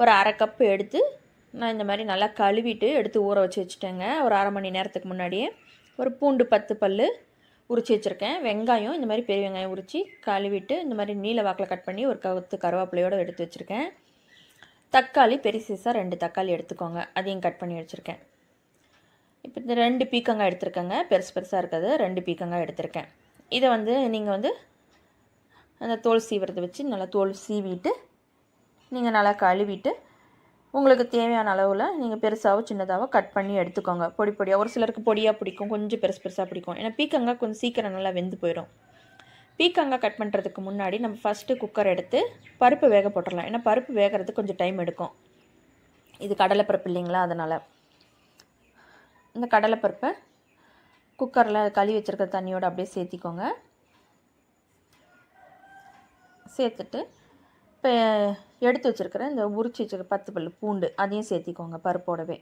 ஒரு அரை கப்பு எடுத்து நான் இந்த மாதிரி நல்லா கழுவிட்டு எடுத்து ஊற வச்சு வச்சுட்டேங்க. ஒரு அரை மணி நேரத்துக்கு முன்னாடியே ஒரு பூண்டு பத்து பல் உரிச்சு வச்சுருக்கேன். வெங்காயம் இந்த மாதிரி பெரிய வெங்காயம் உரித்து கழுவிட்டு இந்த மாதிரி நீல வாக்கில் கட் பண்ணி ஒரு கவுத்து கருவேப்பிலையோடு எடுத்து வச்சுருக்கேன். தக்காளி பெரிய சீஸாக ரெண்டு தக்காளி எடுத்துக்கோங்க. அதையும் கட் பண்ணி வச்சுருக்கேன். இப்போ இந்த ரெண்டு பீக்கங்காய் எடுத்திருக்கேங்க. பெருசு பெருசாக இருக்கிறது. ரெண்டு பீக்கங்காய் எடுத்திருக்கேன். இதை வந்து நீங்கள் வந்து அந்த தோல் சீவுறதை வச்சு நல்லா தோல் சீவிட்டு நீங்கள் நல்லா கழுவிட்டு உங்களுக்கு தேவையான அளவில் நீங்கள் பெருசாகவோ சின்னதாகவோ கட் பண்ணி எடுத்துக்கோங்க. பொடி பொடியாக ஒரு சிலருக்கு பொடியாக பிடிக்கும் கொஞ்சம் பெருசு பெருசாக பிடிக்கும். ஏன்னா பீக்கங்காய் கொஞ்சம் சீக்கிரம் நல்லா வெந்து போயிடும் பீக்கங்காய் கட் பண்ணுறதுக்கு முன்னாடி நம்ம ஃபஸ்ட்டு குக்கர் எடுத்து பருப்பு வேக போட்டுடலாம் ஏன்னா பருப்பு வேகிறதுக்கு கொஞ்சம் டைம் எடுக்கும். இது கடலைப்பருப்பு இல்லைங்களா அதனால். இந்த கடலைப்பருப்பை குக்கரில் கழுவி வச்சுருக்க தண்ணியோடு அப்படியே சேர்த்திக்கோங்க. சேர்த்துட்டு இப்போ எடுத்து வச்சுருக்கிற இந்த உரிச்சு வச்சுருக்க பத்து பல் பூண்டு அதையும் சேர்த்திக்கோங்க பருப்போடவே.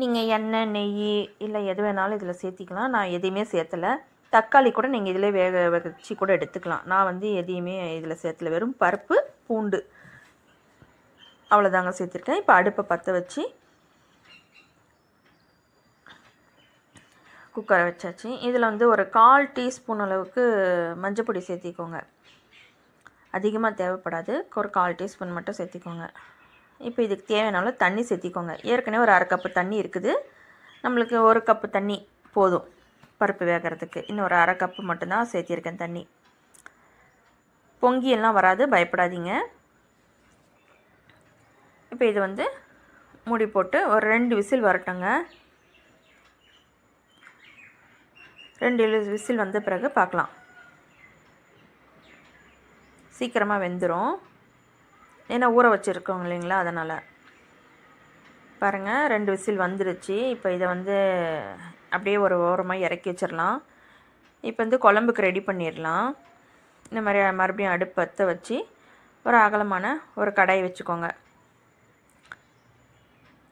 நீங்கள் எண்ணெய் நெய் இல்லை எது வேணாலும் இதில் சேர்த்திக்கலாம். நான் எதையுமே சேர்த்தலை. தக்காளி கூட நீங்கள் இதில் வேக வச்சு கூட எடுத்துக்கலாம். நான் வந்து எதையுமே இதில் சேர்த்தல. வெறும் பருப்பு பூண்டு. அவ்வளோதாங்க சேர்த்துருக்கேன். இப்போ அடுப்பை பற்ற வச்சு குக்கரை வச்சாச்சு. இதில் வந்து ஒரு கால் டீஸ்பூன் அளவுக்கு மஞ்சப்பொடி சேர்த்திக்கோங்க. அதிகமாக தேவைப்படாது. ஒரு கால் டீஸ்பூன் மட்டும் சேர்த்திக்கோங்க. இப்போ இதுக்கு தேவையான தண்ணி சேர்த்திக்கோங்க. ஏற்கனவே ஒரு அரை கப்பு தண்ணி இருக்குது. நம்மளுக்கு ஒரு கப்பு தண்ணி போதும் பருப்பு வேகிறதுக்கு. இன்னும் ஒரு அரை கப்பு மட்டும்தான் சேர்த்திருக்கேன் தண்ணி. பொங்கியெல்லாம் வராது. பயப்படாதீங்க. இப்போ இது வந்து மூடி போட்டு ஒரு ரெண்டு விசில் வரட்டுங்க. ரெண்டு விசில் வந்த பிறகு பார்க்கலாம் சீக்கிரமாக வெந்துடும் ஏன்னா ஊற வச்சுருக்கோங்க இல்லைங்களா? அதனால். பாருங்கள் ரெண்டு விசில் வந்துருச்சு. இப்போ இதை வந்து அப்படியே ஒரு ஓரமாக இறக்கி வச்சிடலாம் இப்போ வந்து குழம்புக்கு ரெடி பண்ணிடலாம் இந்த மாதிரி மறுபடியும் அடுப்பத்தை வச்சு ஒரு அகலமான ஒரு கடாய் வச்சுக்கோங்க.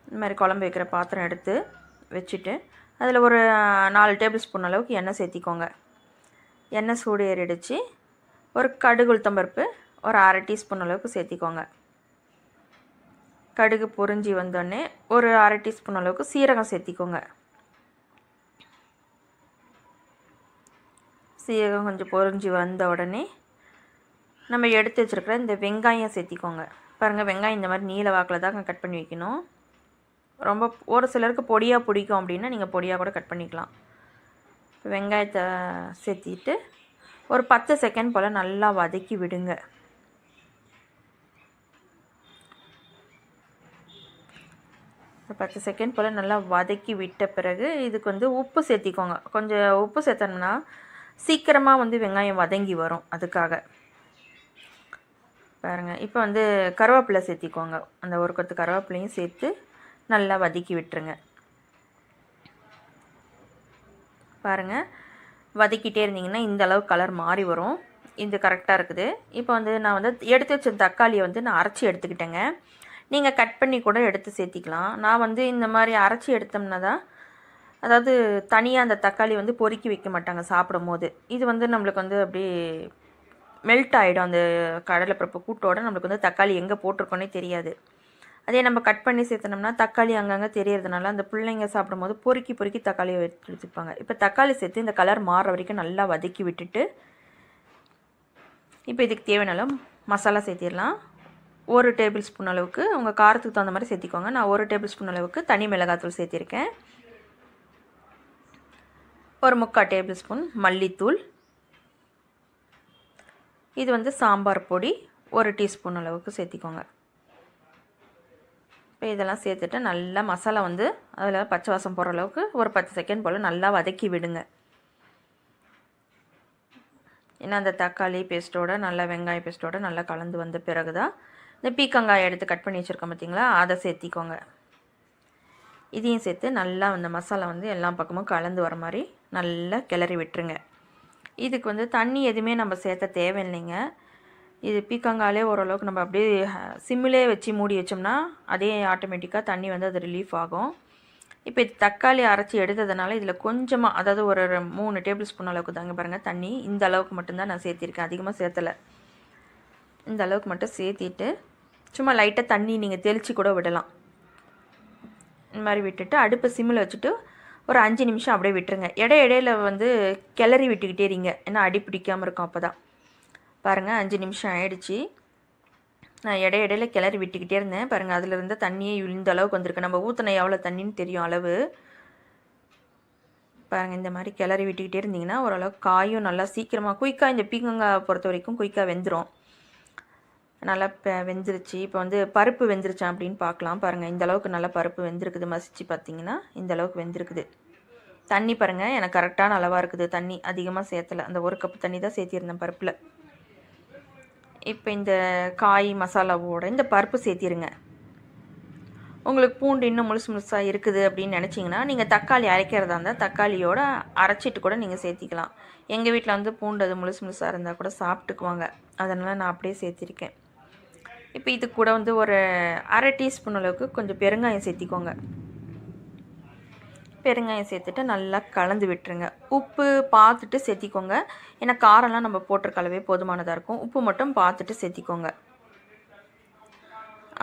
இந்த மாதிரி குழம்பு வைக்கிற பாத்திரம் எடுத்து வச்சுட்டு அதில் ஒரு நாலு டேபிள் ஸ்பூன் அளவுக்கு எண்ணெய் சேர்த்திக்கோங்க. எண்ணெய் சூடு ஏறிடுச்சு. ஒரு கடுகு உளுத்தம்பருப்பு ஒரு அரை டீஸ்பூன் அளவுக்கு சேர்த்திக்கோங்க. கடுகு பொறிஞ்சி வந்தோடனே ஒரு அரை டீஸ்பூன் அளவுக்கு சீரகம் சேர்த்திக்கோங்க. சீரகம் கொஞ்சம் பொறிஞ்சி வந்த உடனே நம்ம எடுத்து வச்சுருக்கிற இந்த வெங்காயம் சேர்த்திக்கோங்க. பாருங்கள் வெங்காயம் இந்த மாதிரி நீல வாக்கில் தான் கட் பண்ணி வைக்கணும். ரொம்ப ஒரு சிலருக்கு பொடியாக பிடிக்கும் அப்படின்னா நீங்கள் பொடியாக கூட கட் பண்ணிக்கலாம். வெங்காயத்தை சேர்த்திட்டு ஒரு பத்து செகண்ட் போல் நல்லா வதக்கி விடுங்க. பத்து செகண்ட் போல் நல்லா வதக்கி விட்ட பிறகு இதுக்கு வந்து உப்பு சேர்த்திக்கோங்க. கொஞ்சம் உப்பு சேர்த்தோம்னா சீக்கிரமாக வந்து வெங்காயம் வதங்கி வரும் அதுக்காக. பாருங்கள் இப்போ வந்து கருவேப்பிலை சேர்த்திக்கோங்க. அந்த ஒரு கொத்து கருவேப்பிலையும் சேர்த்து நல்லா வதக்கி விட்டுருங்க. பாருங்கள் வதக்கிட்டே இருந்தீங்கன்னா இந்த அளவு கலர் மாறி வரும். இது கரெக்டாக இருக்குது. இப்போ வந்து நான் வந்து எடுத்து வச்ச தக்காளியை வந்து நான் அரைச்சி எடுத்துக்கிட்டேங்க. நீங்கள் கட் பண்ணி கூட எடுத்து சேர்த்திக்கலாம். நான் வந்து இந்த மாதிரி அரைச்சி எடுத்தோம்னா தான் அதாவது தனியாக அந்த தக்காளி வந்து பொறுக்கி வைக்க மாட்டாங்க சாப்பிடும் போது இது வந்து நம்மளுக்கு வந்து அப்படியே மெல்ட் ஆகிடும் அந்த கடலைப்பருப்பு கூட்டோட நம்மளுக்கு வந்து தக்காளி எங்கே போட்டிருக்கோன்னே தெரியாது. அதே நம்ம கட் பண்ணி சேர்த்தனோம்னா தக்காளி அங்கங்கே தெரியறதுனால அந்த பிள்ளைங்க சாப்பிடும்போது பொறுக்கி பொறுக்கி தக்காளியை எடுத்துப்பாங்க இப்போ தக்காளி சேர்த்து இந்த கலர் மாறுற வரைக்கும் நல்லா வதக்கி விட்டுட்டு இப்போ இதுக்கு தேவையான மசாலா சேர்த்திடலாம். ஒரு டேபிள் ஸ்பூன் அளவுக்கு உங்கள் காரத்துக்கு தகுந்த மாதிரி சேர்த்திக்கோங்க. நான் ஒரு டேபிள் ஸ்பூன் அளவுக்கு தனி மிளகாத்தூள் சேர்த்திருக்கேன். ஒரு முக்கால் டேபிள் ஸ்பூன் மல்லித்தூள். இது வந்து சாம்பார் பொடி ஒரு டீஸ்பூன் அளவுக்கு சேர்த்திக்கோங்க. இப்போ இதெல்லாம் சேர்த்துட்டு நல்லா மசாலா வந்து அதில் பச்சை வாசம் போகிற அளவுக்கு ஒரு பத்து செகண்ட் போல் நல்லா வதக்கி விடுங்க. ஏன்னா அந்த தக்காளி பேஸ்ட்டோட நல்லா வெங்காய பேஸ்ட்டோட நல்லா கலந்து வந்த பிறகு தான் இந்த பீக்கங்காய் எடுத்து கட் பண்ணி வச்சுருக்கோம் பார்த்தீங்களா அதை சேர்த்திக்கோங்க. இதையும் சேர்த்து நல்லா அந்த மசாலா வந்து எல்லா பக்கமும் கலந்து வர மாதிரி நல்லா கிளறி விட்டுருங்க. இதுக்கு வந்து தண்ணி எதுவுமே நம்ம சேர்த்த தேவையில்லைங்க. இது பீக்கங்காலே ஓரளவுக்கு நம்ம அப்படியே சிம்மிலே வச்சு மூடி வச்சோம்னா அதே ஆட்டோமேட்டிக்காக தண்ணி வந்து அது ரிலீஃப் ஆகும். இப்போ இது தக்காளி அரைச்சி எடுத்ததுனால இதில் கொஞ்சமாக அதாவது ஒரு மூணு டேபிள் ஸ்பூன் அளவுக்கு தாங்க பாருங்கள் தண்ணி. இந்த அளவுக்கு மட்டும்தான் நான் சேர்த்திருக்கேன். அதிகமாக சேர்த்தலை. இந்த அளவுக்கு மட்டும் சேர்த்திட்டு சும்மா லைட்டாக தண்ணி நீங்கள் தெளித்து கூட விடலாம். இந்த மாதிரி விட்டுட்டு அடுப்பை சிம்மில் வச்சுட்டு ஒரு அஞ்சு நிமிஷம் அப்படியே விட்டுருங்க. இடை இடையில வந்து கிளறி விட்டுக்கிட்டே இருங்க. ஏன்னா அடி பிடிக்காமல் இருக்கும் அப்போ தான் பாருங்கள் அஞ்சு நிமிஷம் ஆயிடுச்சு. நான் இடை இடையில கிளறி விட்டுக்கிட்டே இருந்தேன். பாருங்கள் அதில் இருந்த தண்ணியே இந்த அளவுக்கு வந்திருக்கு. நம்ம ஊற்றின எவ்வளோ தண்ணின்னு தெரியும் அளவு. பாருங்கள் இந்த மாதிரி கிளறி விட்டுக்கிட்டே இருந்தீங்கன்னா ஓரளவுக்கு காயும் நல்லா சீக்கிரமாக குயிக்காக இந்த பீக்கங்காய் பொறுத்த வரைக்கும் குயிக்காக வெந்துடும் நல்லா வெந்துருச்சு. இப்போ வந்து பருப்பு வெந்துருச்சா அப்படின்னு பார்க்கலாம் பாருங்கள் இந்த அளவுக்கு நல்லா பருப்பு வெந்திருக்குது. மசிச்சு பார்த்தீங்கன்னா இந்த அளவுக்கு வெந்திருக்குது. தண்ணி பாருங்கள் எனக்கு கரெக்டான அளவாக இருக்குது. தண்ணி அதிகமாக சேர்த்தலை. அந்த ஒரு கப் தண்ணி தான் சேர்த்திருந்தேன் பருப்பில். இப்போ இந்த காய் மசாலாவோட இந்த பருப்பு சேர்த்திருங்க. உங்களுக்கு பூண்டு இன்னும் முழுசு முழுசாக இருக்குது அப்படின்னு நினச்சிங்கன்னா நீங்கள் தக்காளி அரைக்கிறதா இருந்தால் தக்காளியோட அரைச்சிட்டு கூட நீங்கள் சேர்த்திக்கலாம். எங்கள் வீட்டில் வந்து பூண்டு அது முழுசு முழுசாக இருந்தால் கூட சாப்பிட்டுக்குவாங்க. அதனால் நான் அப்படியே சேர்த்திருக்கேன். இப்போ இது கூட வந்து ஒரு அரை டீஸ்பூன் அளவுக்கு கொஞ்சம் பெருங்காயம் சேர்த்திக்கோங்க. பெருங்காயம் சேர்த்துட்டு நல்லா கலந்து விட்டுருங்க. உப்பு பார்த்துட்டு சேர்த்திக்கோங்க ஏன்னா காரம்லாம் நம்ம போட்டிருக்கலவே போதுமானதாக இருக்கும். உப்பு மட்டும் பார்த்துட்டு சேர்த்திக்கோங்க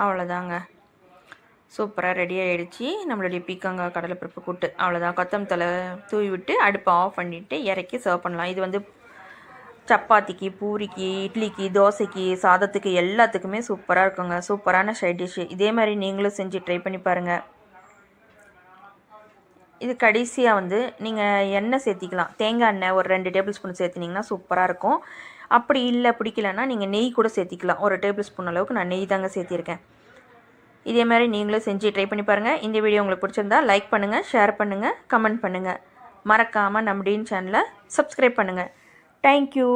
அவ்வளோதாங்க. சூப்பராக ரெடி ஆகிடுச்சி நம்மளுடைய பீக்கங்காய் கடலைப்பருப்பு கூட்டு. அவ்வளோதான். கொத்தம் தலை தூவி விட்டு அடுப்பை ஆஃப் பண்ணிவிட்டு இறக்கி சர்வ் பண்ணலாம். இது வந்து சப்பாத்திக்கு பூரிக்கு இட்லிக்கு தோசைக்கு சாதத்துக்கு எல்லாத்துக்குமே சூப்பராக இருக்குங்க. சூப்பரான சைட் டிஷ்ஷு இதே மாதிரி நீங்களும் செஞ்சு ட்ரை பண்ணி பாருங்கள் இது கடைசியாக வந்து நீங்கள் எண்ணெய் சேர்த்திக்கலாம். தேங்காய் எண்ணெய் ஒரு ரெண்டு டேபிள் ஸ்பூன் சேர்த்தினீங்கன்னா சூப்பராக இருக்கும். அப்படி இல்லை பிடிக்கலன்னா நீங்கள் நெய் கூட சேர்த்திக்கலாம். ஒரு டேபிள் ஸ்பூன் அளவுக்கு நான் நெய் தாங்க சேர்த்திருக்கேன். இதே மாதிரி நீங்களும் செஞ்சு ட்ரை பண்ணி பாருங்கள் இந்த வீடியோ உங்களுக்கு பிடிச்சிருந்தா லைக் பண்ணுங்கள் ஷேர் பண்ணுங்கள் கமெண்ட் பண்ணுங்கள் மறக்காமல் நம்ம டீன் சேனலை சப்ஸ்கிரைப் பண்ணுங்கள் தேங்க்யூ